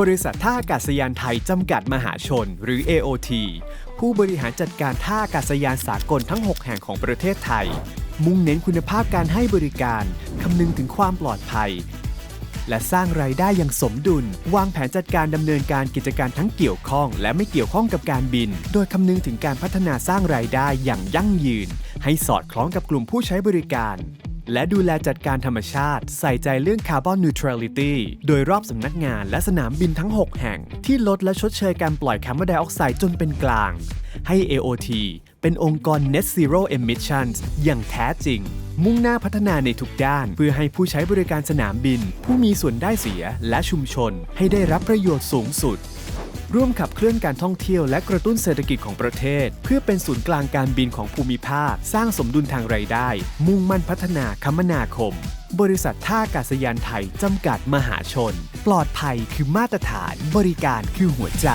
บริษัทท่าอากาศยานไทย จำกัดมหาชน หรือ AOT ผู้บริหารจัดการท่าอากาศยานสากลทั้ง 6 แห่งของประเทศไทย มุ่งเน้นคุณภาพการให้บริการ คำนึงถึงความปลอดภัย และสร้างรายได้อย่างสมดุล วางแผนจัดการดำเนินการกิจการทั้งเกี่ยวข้อง และไม่เกี่ยวข้องกับการบิน โดยคำนึงถึงการพัฒนาสร้างรายได้อย่างยั่งยืน ให้สอดคล้องกับกลุ่มผู้ใช้บริการ และดูแลจัดการธรรมชาติ ใส่ใจเรื่องคาร์บอนนิวทรัลิตี้โดยรอบสำนักงานและสนามบินทั้ง 6 แห่ง ที่ลดและชดเชยการปล่อยคาร์บอนไดออกไซด์จนเป็นกลาง ให้ AOT เป็นองค์กร Net Zero Emissions อย่างแท้จริง มุ่งหน้าพัฒนาในทุกด้าน เพื่อให้ผู้ใช้บริการสนามบิน ผู้มีส่วนได้เสียและชุมชนให้ได้รับประโยชน์สูงสุด ร่วมขับเคลื่อนการท่องเที่ยวและกระตุ้นเศรษฐกิจของประเทศ เพื่อเป็นศูนย์กลางการบินของภูมิภาค สร้างสมดุลทางไรายได้ มุ่งมั่นพัฒนาคมนาคม บริษัทท่าอากาศยานไทย จำกัดมหาชน ปลอดภัยคือมาตรฐาน บริการคือหัวใจ